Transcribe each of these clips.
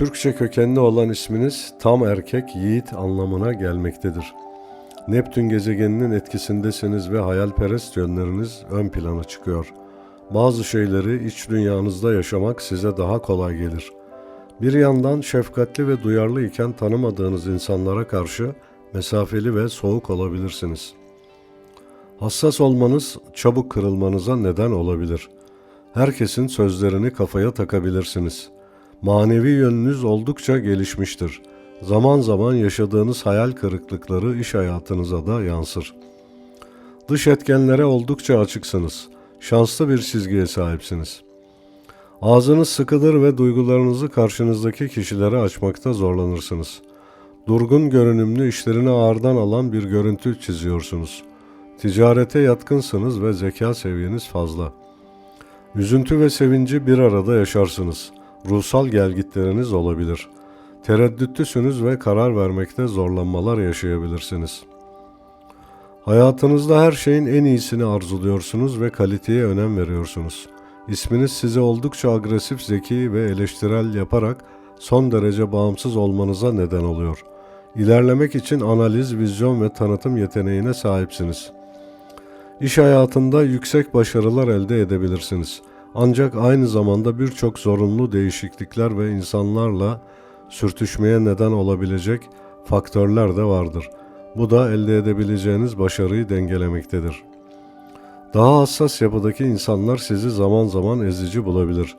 Türkçe kökenli olan isminiz tam erkek yiğit anlamına gelmektedir. Neptün gezegeninin etkisindesiniz ve hayalperest yönleriniz ön plana çıkıyor. Bazı şeyleri iç dünyanızda yaşamak size daha kolay gelir. Bir yandan şefkatli ve duyarlı iken tanımadığınız insanlara karşı mesafeli ve soğuk olabilirsiniz. Hassas olmanız çabuk kırılmanıza neden olabilir. Herkesin sözlerini kafaya takabilirsiniz.'' Manevi yönünüz oldukça gelişmiştir. Zaman zaman yaşadığınız hayal kırıklıkları iş hayatınıza da yansır. Dış etkenlere oldukça açıksınız. Şanslı bir çizgiye sahipsiniz. Ağzınız sıkıdır ve duygularınızı karşınızdaki kişilere açmakta zorlanırsınız. Durgun görünümlü işlerini ağırdan alan bir görüntü çiziyorsunuz. Ticarete yatkınsınız ve zeka seviyeniz fazla. Üzüntü ve sevinci bir arada yaşarsınız.'' Ruhsal gelgitleriniz olabilir. Tereddütlüsünüz ve karar vermekte zorlanmalar yaşayabilirsiniz. Hayatınızda her şeyin en iyisini arzuluyorsunuz ve kaliteye önem veriyorsunuz. İsminiz sizi oldukça agresif, zeki ve eleştirel yaparak son derece bağımsız olmanıza neden oluyor. İlerlemek için analiz, vizyon ve tanıtım yeteneğine sahipsiniz. İş hayatında yüksek başarılar elde edebilirsiniz.'' Ancak aynı zamanda birçok zorunlu değişiklikler ve insanlarla sürtüşmeye neden olabilecek faktörler de vardır. Bu da elde edebileceğiniz başarıyı dengelemektedir. Daha hassas yapıdaki insanlar sizi zaman zaman ezici bulabilir.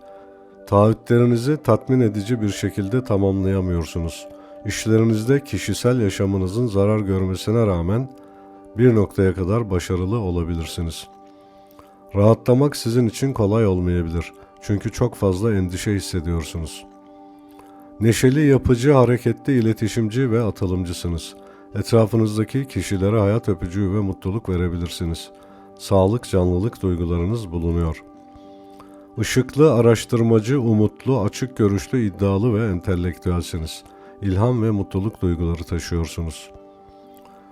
Taahhütlerinizi tatmin edici bir şekilde tamamlayamıyorsunuz. İşlerinizde kişisel yaşamınızın zarar görmesine rağmen bir noktaya kadar başarılı olabilirsiniz.'' Rahatlamak sizin için kolay olmayabilir. Çünkü çok fazla endişe hissediyorsunuz. Neşeli, yapıcı, hareketli, iletişimci ve atılımcısınız. Etrafınızdaki kişilere hayat öpücüğü ve mutluluk verebilirsiniz. Sağlık, canlılık duygularınız bulunuyor. Işıklı, araştırmacı, umutlu, açık görüşlü, iddialı ve entelektüelsiniz. İlham ve mutluluk duyguları taşıyorsunuz.''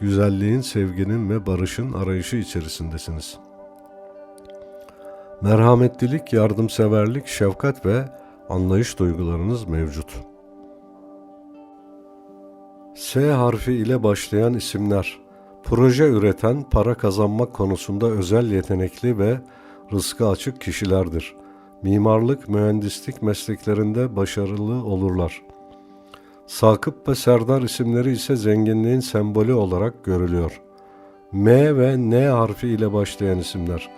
Güzelliğin, sevginin ve barışın arayışı içerisindesiniz. Merhametlilik, yardımseverlik, şefkat ve anlayış duygularınız mevcut. S harfi ile başlayan isimler, proje üreten, para kazanmak konusunda özel yetenekli ve rızkı açık kişilerdir. Mimarlık, mühendislik mesleklerinde başarılı olurlar.'' Sakıp ve Serdar isimleri ise zenginliğin sembolü olarak görülüyor. M ve N harfi ile başlayan isimler.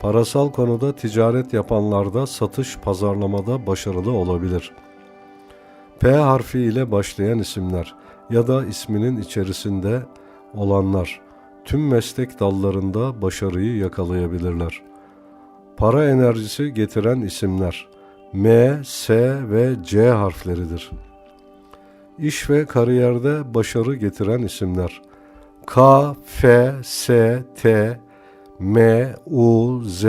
Parasal konuda ticaret yapanlarda satış pazarlamada başarılı olabilir. P harfi ile başlayan isimler ya da isminin içerisinde olanlar tüm meslek dallarında başarıyı yakalayabilirler. Para enerjisi getiren isimler M, S ve C harfleridir. İş ve kariyerde başarı getiren isimler K, F, S, T, M, U, Z,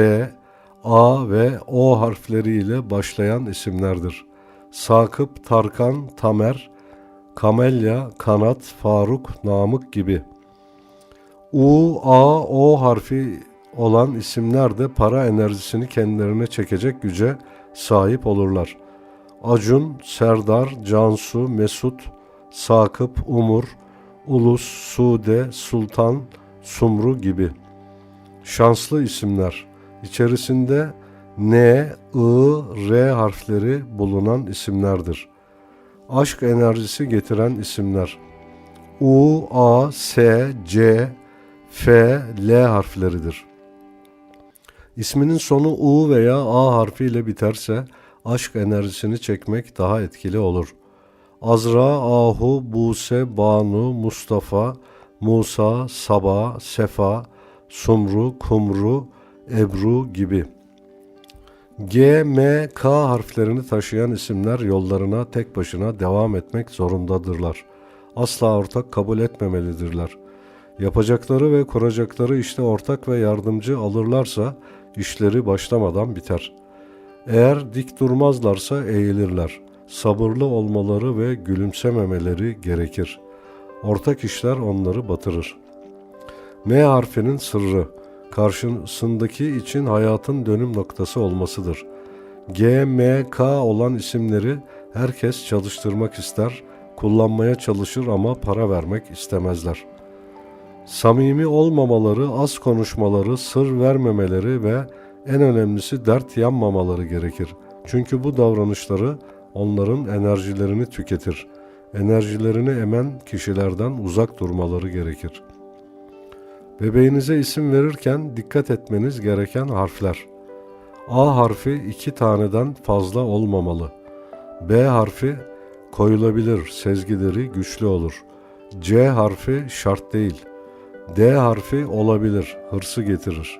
A ve O harfleriyle başlayan isimlerdir. Sakıp, Tarkan, Tamer, Kamelya, Kanat, Faruk, Namık gibi. U, A, O harfi olan isimler de para enerjisini kendilerine çekecek güce sahip olurlar. Acun, Serdar, Cansu, Mesut, Sakıp, Umur, Ulus, Sude, Sultan, Sumru gibi. Şanslı isimler. İçerisinde N, I, R harfleri bulunan isimlerdir. Aşk enerjisi getiren isimler. U, A, S, C, F, L harfleridir. İsminin sonu U veya A harfiyle biterse aşk enerjisini çekmek daha etkili olur. Azra, Ahu, Buse, Banu, Mustafa, Musa, Saba, Sefa, Sumru, Kumru, Ebru gibi. G, M, K harflerini taşıyan isimler yollarına tek başına devam etmek zorundadırlar. Asla ortak kabul etmemelidirler. Yapacakları ve kuracakları işte ortak ve yardımcı alırlarsa işleri başlamadan biter. Eğer dik durmazlarsa eğilirler. Sabırlı olmaları ve gülümsememeleri gerekir. Ortak işler onları batırır. M harfinin sırrı karşısındaki için hayatın dönüm noktası olmasıdır. G, M, K olan isimleri herkes çalıştırmak ister, kullanmaya çalışır ama para vermek istemezler. Samimi olmamaları, az konuşmaları, sır vermemeleri ve en önemlisi dert yanmamaları gerekir. Çünkü bu davranışları onların enerjilerini tüketir. Enerjilerini emen kişilerden uzak durmaları gerekir.'' Bebeğinize isim verirken dikkat etmeniz gereken harfler. A harfi iki taneden fazla olmamalı. B harfi koyulabilir, sezgileri güçlü olur. C harfi şart değil. D harfi olabilir, hırsı getirir.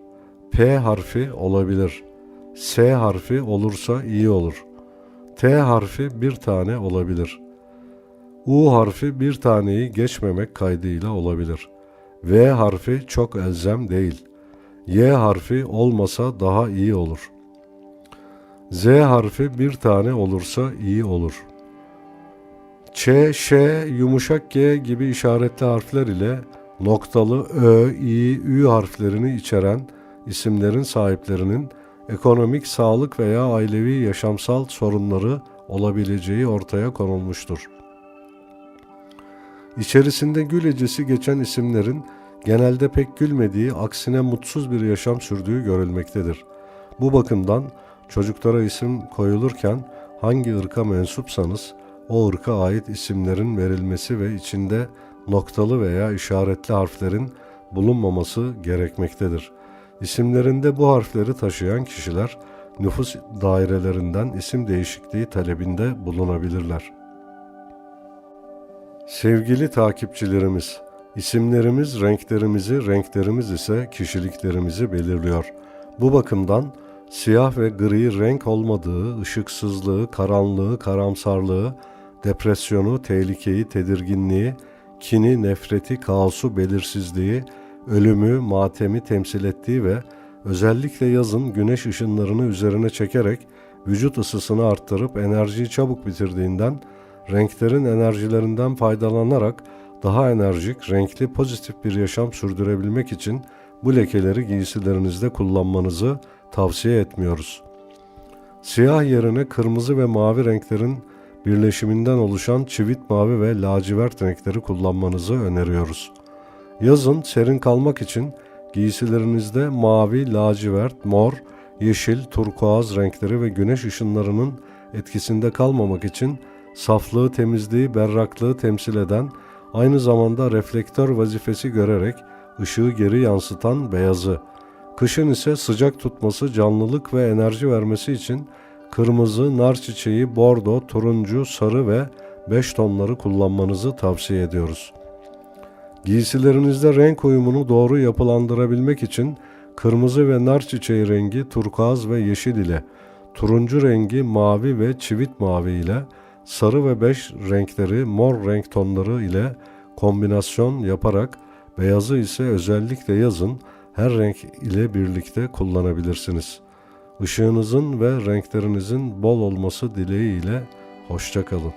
P harfi olabilir. S harfi olursa iyi olur. T harfi bir tane olabilir. U harfi bir taneyi geçmemek kaydıyla olabilir.'' V harfi çok elzem değil. Y harfi olmasa daha iyi olur. Z harfi bir tane olursa iyi olur. Ç, Ş, yumuşak G gibi işaretli harfler ile noktalı Ö, İ, Ü harflerini içeren isimlerin sahiplerinin ekonomik, sağlık veya ailevi yaşamsal sorunları olabileceği ortaya konulmuştur. İçerisinde gül ecesi geçen isimlerin genelde pek gülmediği, aksine mutsuz bir yaşam sürdüğü görülmektedir. Bu bakımdan çocuklara isim koyulurken hangi ırka mensupsanız o ırka ait isimlerin verilmesi ve içinde noktalı veya işaretli harflerin bulunmaması gerekmektedir. İsimlerinde bu harfleri taşıyan kişiler nüfus dairelerinden isim değişikliği talebinde bulunabilirler. Sevgili takipçilerimiz, isimlerimiz renklerimizi, renklerimiz ise kişiliklerimizi belirliyor. Bu bakımdan siyah ve gri renk olmadığı, ışıksızlığı, karanlığı, karamsarlığı, depresyonu, tehlikeyi, tedirginliği, kini, nefreti, kaosu, belirsizliği, ölümü, matemi temsil ettiği ve özellikle yazın güneş ışınlarını üzerine çekerek vücut ısısını arttırıp enerjiyi çabuk bitirdiğinden renklerin enerjilerinden faydalanarak daha enerjik, renkli, pozitif bir yaşam sürdürebilmek için bu lekeleri giysilerinizde kullanmanızı tavsiye etmiyoruz. Siyah yerine kırmızı ve mavi renklerin birleşiminden oluşan çivit mavi ve lacivert renkleri kullanmanızı öneriyoruz. Yazın serin kalmak için giysilerinizde mavi, lacivert, mor, yeşil, turkuaz renkleri ve güneş ışınlarının etkisinde kalmamak için saflığı, temizliği, berraklığı temsil eden, aynı zamanda reflektör vazifesi görerek ışığı geri yansıtan beyazı, kışın ise sıcak tutması, canlılık ve enerji vermesi için kırmızı, nar çiçeği, bordo, turuncu, sarı ve beş tonları kullanmanızı tavsiye ediyoruz. Giysilerinizde renk uyumunu doğru yapılandırabilmek için kırmızı ve nar çiçeği rengi turkuaz ve yeşil ile, turuncu rengi mavi ve çivit mavi ile, sarı ve beş renkleri mor renk tonları ile kombinasyon yaparak beyazı ise özellikle yazın her renk ile birlikte kullanabilirsiniz. Işığınızın ve renklerinizin bol olması dileğiyle hoşçakalın.